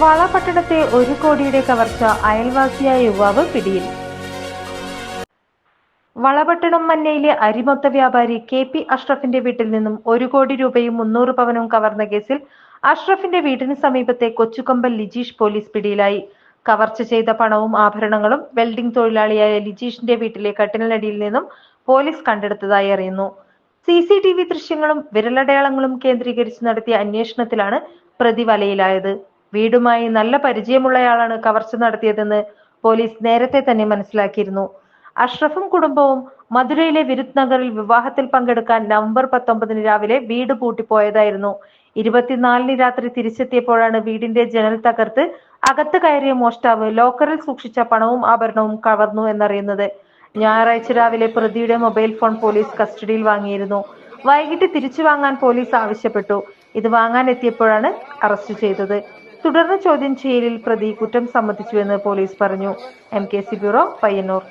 വളപട്ടണത്തെ ഒരു കോടിയുടെ കവർച്ച അയൽവാസിയായ യുവാവ് പിടിയിൽ. വളപട്ടണം മന്നയിലെ അരിമൊത്ത വ്യാപാരി കെ പി അഷ്റഫിന്റെ വീട്ടിൽ നിന്നും ഒരു കോടി രൂപയും മുന്നൂറ് പവനും കവർന്ന കേസിൽ അഷ്റഫിന്റെ വീടിന് സമീപത്തെ കൊച്ചുകൊമ്പൽ ലിജീഷ് പോലീസ് പിടിയിലായി. കവർച്ച ചെയ്ത പണവും ആഭരണങ്ങളും വെൽഡിംഗ് തൊഴിലാളിയായ ലിജീഷിന്റെ വീട്ടിലെ കട്ടിലിനടിയിൽ നിന്നും പോലീസ് കണ്ടെടുത്തതായി അറിയുന്നു. സി സി ടി വി ദൃശ്യങ്ങളും വിരലടയാളങ്ങളും കേന്ദ്രീകരിച്ച് നടത്തിയ അന്വേഷണത്തിലാണ് പ്രതി വലയിലായത് വീടുമായി നല്ല പരിചയമുള്ളയാളാണ് കവർച്ച നടത്തിയതെന്ന് പോലീസ് നേരത്തെ തന്നെ മനസ്സിലാക്കിയിരുന്നു. അഷ്റഫും കുടുംബവും മധുരയിലെ വിരുത് നഗറിൽ വിവാഹത്തിൽ പങ്കെടുക്കാൻ നവംബർ പത്തൊമ്പതിന് രാവിലെ വീട് പൂട്ടിപ്പോയതായിരുന്നു. ഇരുപത്തിനാലിന് രാത്രി തിരിച്ചെത്തിയപ്പോഴാണ് വീടിന്റെ ജനൽ തകർത്ത് അകത്ത് കയറിയ മോഷ്ടാവ് ലോക്കറിൽ സൂക്ഷിച്ച പണവും ആഭരണവും കവർന്നു എന്നറിയുന്നത്. ഞായറാഴ്ച രാവിലെ പ്രതിയുടെ മൊബൈൽ ഫോൺ പോലീസ് കസ്റ്റഡിയിൽ വാങ്ങിയിരുന്നു. വൈകിട്ട് തിരിച്ചു വാങ്ങാൻ പോലീസ് ആവശ്യപ്പെട്ടു. ഇത് വാങ്ങാൻ എത്തിയപ്പോഴാണ് അറസ്റ്റ് ചെയ്തത്. തുടർന്ന് ചോദ്യം ചെയ്യലിൽ പ്രതി കുറ്റം സമ്മതിച്ചുവെന്ന് പോലീസ് പറഞ്ഞു. M K C bureau Payyanur.